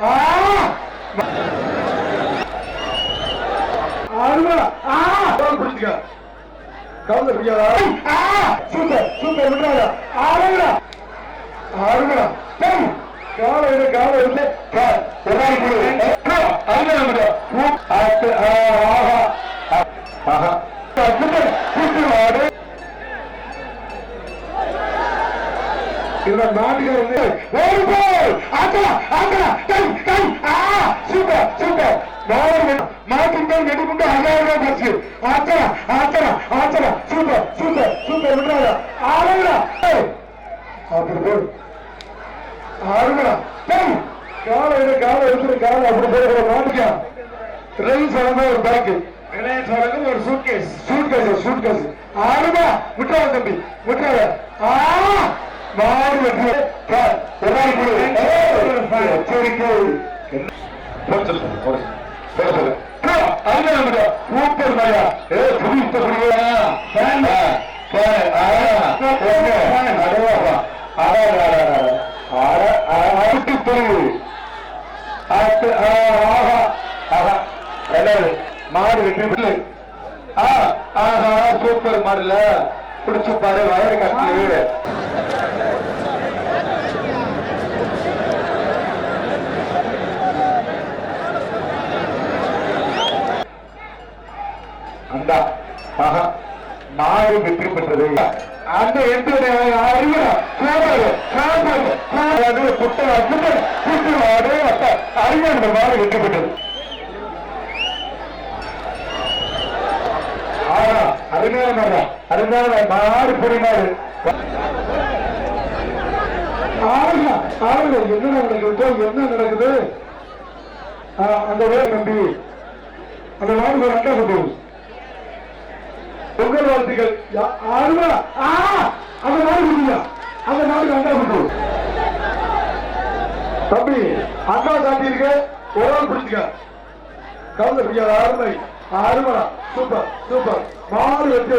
ஆ பிடிச்சுக்க கவுந்த பிடிக்காதா super super விட்டுறாத அருமைடா அருமைடா காலை காலை சூப்பர் மாட்டின் மேல் நெடுக்குண்டு ஐயாயிரம் பரிசு ஆச்சரா ஆச்சரா ஆச்சரா சூப்பர் சூப்பர் சூப்பர் விடுறாங்க ஆறுங்களா அப்படி போடு. ஆறுங்களா டை காலை எடு காலை அப்படி போடுற மாட்டுக்கா. ரைஸ் வழங்க ஒரு பேக்கு ரிலையன்ஸ் வழங்க ஒரு சூட்கேஸ் சூட்கேஸ் சூட்கேஸ் ஆறுமா விட்டுறாத தம்பி. விட்டுறாத. ஆ மாறு வெற்றி நாள் கொடு போய் சூப்பர் மயா ஏ புரித்த புரியா ஆஹா ரெண்டாவது மாடு வெற்றி சூப்பர் மாடுல. பிடிச்சு பாரு வயறு கட்டி அந்த ஆஹா மாடு வெற்றி பெற்றது அந்த எந்த அறிவுரை அறிஞர் மாடு வெற்றி பெற்றது. ஆனா அருமையான அருமையான மாடு பொறி ஆளுங்க ஆளுங்க என்ன நடக்குது என்ன நடக்குது? அந்த வேலை நம்பி அந்த மாடு ஒரு அண்டா கொண்டு பொங்கல் வாழ்த்துக்கள். யா- அந்த நாடு கொடுங்க அந்த மாடு அண்டா கொண்டு தம்பி அண்ணா சாட்டி சாட்டியிருக்க ஒரு ஆள் பிடிச்சுக்க கவுந்த பிடிக்காத அருமை. அருமை. Super super. மாறு வெற்றி